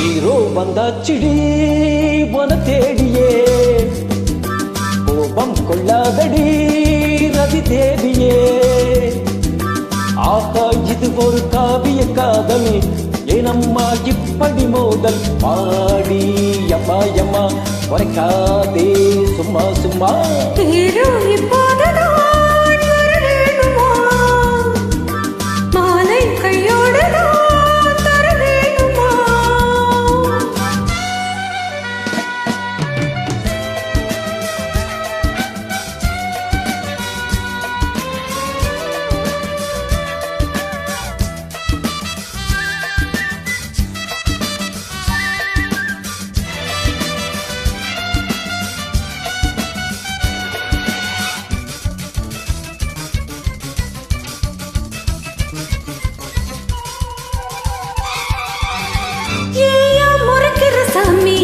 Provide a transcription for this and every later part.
Hero வந்தாச்சிடி உன தேடியே கோபம் கொள்ளாதடி ரவி தேவியே ஆகா இது ஒரு காவிய காதல் ஏனம்மா இப்படி மோதல் பாடி அம்மா அம்மா உரைக்காதே சும்மா சும்மா ஹீரோ இப்போ சாமி?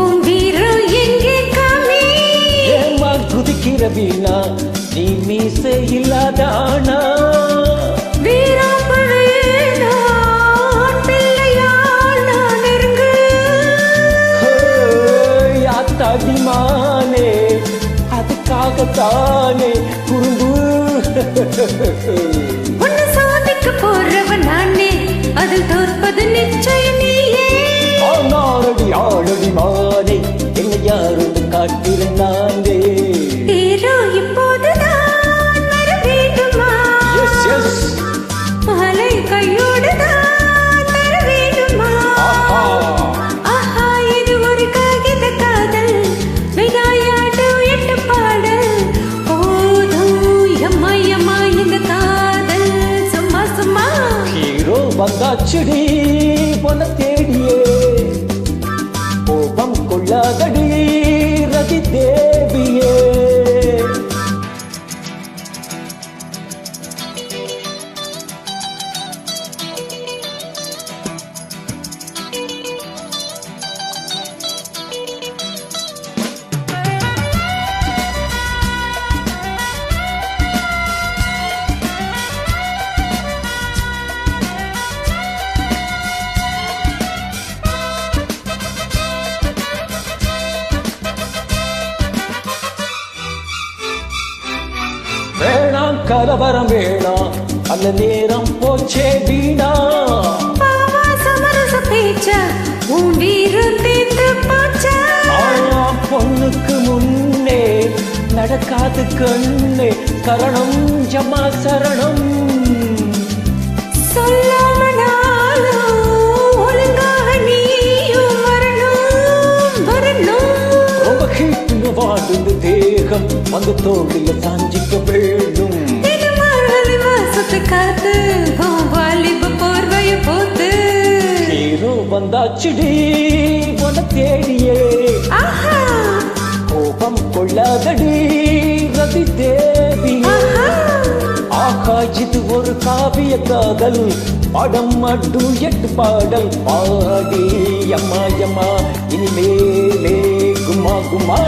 உன் வீரம் எங்கே காமி? ஏமா குதிக்கிற வீணா நீ மீச இல்லாத ஆனா வீராம்பழையே நான் பிள்ளையால் நான் நெருங்கு. ஹேய், ஆத்தாடிமானே அதுக்காகத்தானே குறும்பு காட்டிருந்தானே ஹீரோ இப்போதுதான் வர வேண்டுமா? எஸ் எஸ் மாலை கையோடு தான் தர வேண்டுமா? ஆஹா. இது ஒரு காகித காதல். விநாயாட்டு எட்டு பாடல். போதும் எம்மா எம்மா இந்த காதல். சும்மா சும்மா. ஹீரோ வந்தாச்சுடி பொன கலவரம் வேணாம் அந்த நேரம் போச்சே வீணா. பொண்ணுக்கு முன்னே நடக்காது கண்ணே கரணம் ஜமா சரணம். சொல்லாம நாளும் ஒழுங்காக நீயும் வரணும் காத்து உன் வாலிப போர்வைய போத்து. ஹீரோ வந்தாச்சுடி உன தேடியே. கோபம் கொள்ளாதடி ரதி தேவி ஆகா இது ஒரு காவிய காதல் படம் அடு எட்டு பாடல். பாடி அம்மா அம்மா இனிமேலே குமா குமா.